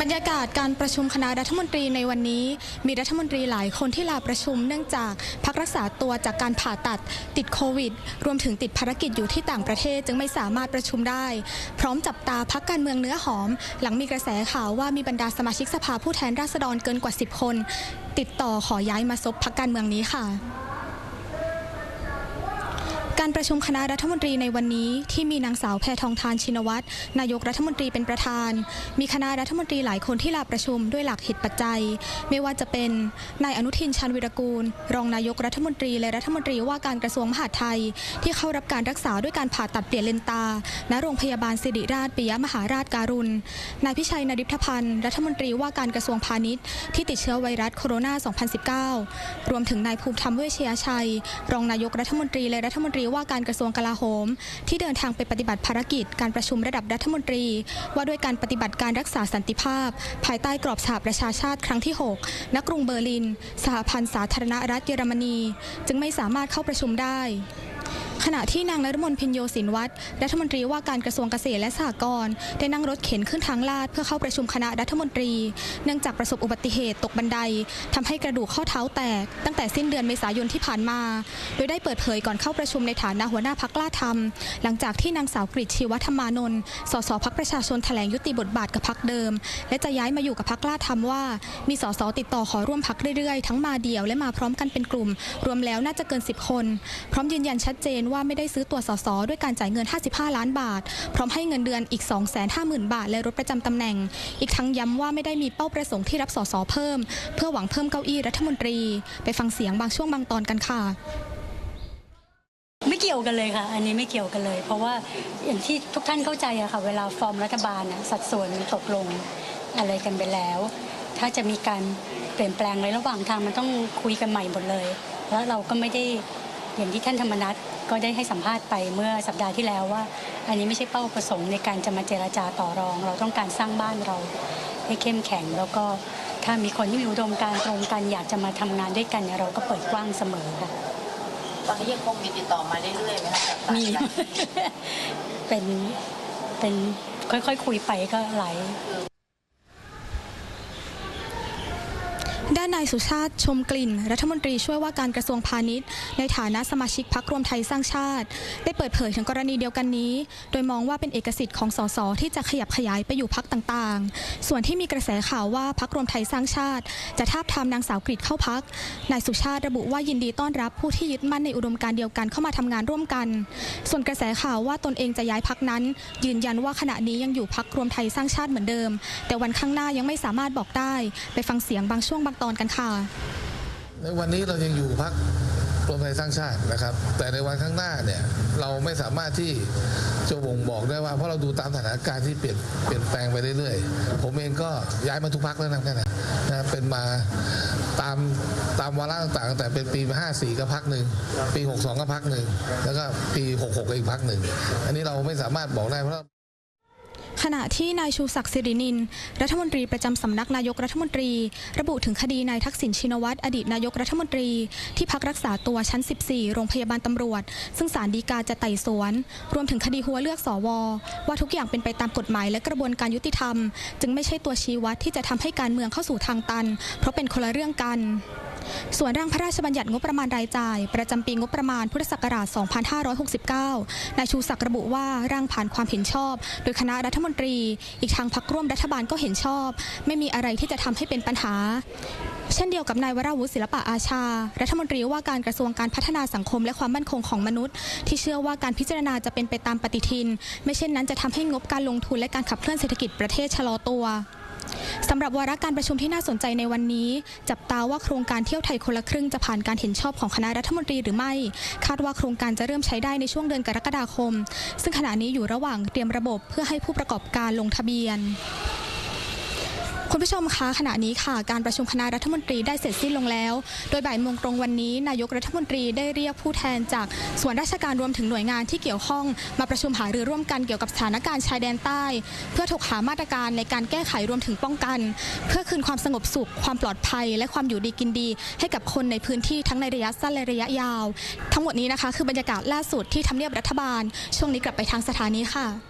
บรรยากาศการประชุมคณะรัฐมนตรีในวันนี้ มีรัฐมนตรีหลายคนที่ลาประชุมเนื่องจากพักรักษาตัวจากการผ่าตัดติดโควิด รวมถึงติดภารกิจอยู่ที่ต่างประเทศจึงไม่สามารถประชุมได้ พร้อมจับตาพักการเมืองเนื้อหอม หลังมีกระแสข่าวว่ามีบรรดาสมาชิกสภาผู้แทนราษฎรเกินกว่า 10 คน ติดต่อขอย้ายมาซบพักการเมืองนี้ค่ะ การประชุมคณะรัฐมนตรีในวันนี้ที่มีนางสาวแพทองทานชินวัตรนายกรัฐมนตรีเป็นประธาน มีคณะรัฐมนตรีหลายคนที่ลาประชุมด้วยหลักเหตุปัจจัย ไม่ว่าจะเป็นนายอนุทินชาญวิรกูล รองนายกรัฐมนตรีและรัฐมนตรีว่าการกระทรวงมหาดไทย ที่เข้ารับการรักษาด้วยการผ่าตัดเปลี่ยนเลนตา ณโรงพยาบาลสิริราชปิยมหาราชการุณนายพิชัยนริพพันธ์รัฐมนตรีว่าการกระทรวงพาณิชย์ที่ติดเชื้อไวรัสโคโรนา 2019 รวมถึงนายภูมิธรรมเวชยชัย รองนายกรัฐมนตรีและรัฐมนตรีว่าการกระทรวงกลาโหม ที่เดินทางไปปฏิบัติภารกิจ การประชุมระดับรัฐมนตรี ว่าด้วยการปฏิบัติการรักษาสันติภาพ ภายใต้กรอบสหประชาชาติครั้งที่ 6 ณ กรุงเบอร์ลิน สหพันธ์สาธารณรัฐเยอรมนี จึงไม่สามารถเข้าประชุมได้ ขณะที่นางนฤมลพินโยสินวัตรรัฐมนตรีว่าการกระทรวงเกษตรและสหกรณ์ได้นั่งรถเข็นขึ้นทางลาดเพื่อเข้าประชุมคณะรัฐมนตรี เนื่องจากประสบอุบัติเหตุตกบันไดทำให้กระดูกข้อเท้าแตก ตั้งแต่สิ้นเดือนเมษายนที่ผ่านมา โดยได้เปิดเผยก่อนเข้าประชุมในฐานะหัวหน้าพักกล้าทำหลังจากที่นางสาวกฤษชีวธรรมานนท์สสพักประชาชนแถลงยุติบทบาทกับพักเดิม และจะย้ายมาอยู่กับพักกล้าทำว่า มีสสติดต่อขอร่วมพักเรื่อยๆ ทั้งมาเดี่ยวและมาพร้อมกันเป็นกลุ่ม รวมแล้วน่าจะเกิน 10 คน พร้อมยืนยันชัดเจนว่าไม่ได้ซื้อตัวสสด้วยการจ่ายเงิน 55 ล้านบาท พร้อมให้เงินเดือนอีก 250,000 บาท และรถประจำตำแหน่ง อีกทั้งย้ำว่าไม่ได้มีเป้าประสงค์ที่รับสสเพิ่ม เพื่อหวังเพิ่มเก้าอี้รัฐมนตรี ไปฟังเสียงบางช่วงบางตอนกันค่ะไม่เกี่ยวกันเลยค่ะ อันนี้ไม่เกี่ยวกันเลย เพราะว่าอย่างที่ทุกท่านเข้าใจอะค่ะ เวลาฟอร์มรัฐบาลน่ะสัดส่วนมันตกลงอะไรกันไปแล้ว ถ้าจะมีการเปลี่ยนแปลงในระหว่างทางมันต้องคุยกันใหม่หมดเลย แล้วเราก็ไม่ได้อย่างที่ท่านธรรมนัฐ ก็ได้ให้สัมภาษณ์ไปเมื่อสัปดาห์ที่แล้วว่า อันนี้ไม่ใช่เป้าประสงค์ในการจะมาเจราจาต่อรอง เราต้องการสร้างบ้านเราให้เข้มแข็ง แล้วก็ถ้ามีคนที่มีอุดมการณ์ตรงกันอยากจะมาทำงานด้วยกันเนี่ยเราก็เปิดกว้างเสมอค่ะตอนนี้ยังคงมีติดต่อมาเรื่อยๆไหมคะจากต่างมีจังหวัดเป็นเป็นค่อยๆคุยไปก็หลาย ด้านนายสุชาติชมกลิ่น รัฐมนตรีช่วยว่าการกระทรวงพาณิชย์ ในฐานะสมาชิกพักรวมไทยสร้างชาติ ได้เปิดเผยถึงกรณีเดียวกันนี้ โดยมองว่าเป็นเอกสิทธิ์ของสสที่จะขยับขยายไปอยู่พักต่างๆ ส่วนที่มีกระแสข่าวว่าพักรวมไทยสร้างชาติ จะทาบทามนางสาวกฤษเข้าพักนายสุชาติระบุว่ายินดีต้อนรับผู้ที่ยึดมั่นในอุดมการเดียวกันเข้ามาทำงานร่วมกัน ส่วนกระแสข่าวว่าตนเองจะย้ายพักนั้น ยืนยันว่าขณะนี้ยังอยู่พักรวมไทยสร้างชาติเหมือนเดิม แต่วันข้างหน้ายังไม่สามารถบอกได้ ไปฟังเสียงบางช่วงบางตอนกันค่ะ ในวันนี้เรายังอยู่พักรวมไทยสร้างชาตินะครับ แต่ในวันข้างหน้าเนี่ยเราไม่สามารถที่จะบ่งบอกได้ว่าเพราะเราดูตามสถานการณ์ที่เปลี่ยนเปลี่ยนแปลงไปเรื่อยๆ ผมเองก็ย้ายมาทุกพักแล้วนะนะนะเป็นมาตามตามวาระต่างๆ แต่เป็นปี 54 ก็พักหนึ่งปี 62 ก็พักหนึ่งแล้วก็ปี 66 ก็อีกพักหนึ่งอันนี้เราไม่สามารถบอกได้เพราะ ขณะที่นายชูศักดิ์สิรินิน รัฐมนตรีประจำสำนักนายกรัฐมนตรี ระบุถึงคดีนายทักษิณชินวัตรอดีตนายกรัฐมนตรี ที่พักรักษาตัวชั้น 14 โรงพยาบาลตำรวจ ซึ่งศาลฎีกาจะไต่สวน รวมถึงคดีหัวเลือกสว ว่าทุกอย่างเป็นไปตามกฎหมายและกระบวนการยุติธรรม จึงไม่ใช่ตัวชี้วัดที่จะทำให้การเมืองเข้าสู่ทางตัน เพราะเป็นคนละเรื่องกัน ส่วนร่างพระราชบัญญัติงบประมาณรายจ่าย ประจำปีงบประมาณพุทธศักราช 2569 นายชูศักดิ์ระบุว่าร่างผ่านความเห็นชอบ โดยคณะรัฐมนตรี อีกทางพักร่วมรัฐบาลก็เห็นชอบ ไม่มีอะไรที่จะทำให้เป็นปัญหา เช่นเดียวกับนายวราวุฒิศิลปะอาชา รัฐมนตรีว่าการกระทรวงการพัฒนาสังคมและความมั่นคงของมนุษย์ ที่เชื่อว่าการพิจารณาจะเป็นไปตามปฏิทิน ไม่เช่นนั้นจะทำให้งบการลงทุนและการขับเคลื่อนเศรษฐกิจประเทศชะลอตัว สำหรับวาระการประชุมที่น่าสนใจในวันนี้ จับตาว่าโครงการเที่ยวไทยคนละครึ่งจะผ่านการเห็นชอบของคณะรัฐมนตรีหรือไม่ คาดว่าโครงการจะเริ่มใช้ได้ในช่วงเดือนกรกฎาคม ซึ่งขณะนี้อยู่ระหว่างเตรียมระบบเพื่อให้ผู้ประกอบการลงทะเบียน คุณผู้ชมคะขณะนี้ค่ะ การประชุมคณะรัฐมนตรีได้เสร็จสิ้นลงแล้ว โดยบ่ายโมงตรงวันนี้ นายกรัฐมนตรีได้เรียกผู้แทนจากส่วนราชการรวมถึงหน่วยงานที่เกี่ยวข้อง มาประชุมหารือร่วมกันเกี่ยวกับสถานการณ์ชายแดนใต้ เพื่อถกหามาตรการในการแก้ไขรวมถึงป้องกัน เพื่อคืนความสงบสุข ความปลอดภัย และความอยู่ดีกินดี ให้กับคนในพื้นที่ทั้งในระยะสั้นและระยะยาว ทั้งหมดนี้นะคะ คือบรรยากาศล่าสุดที่ทำเนียบรัฐบาล ช่วงนี้กลับไปทางสถานีค่ะ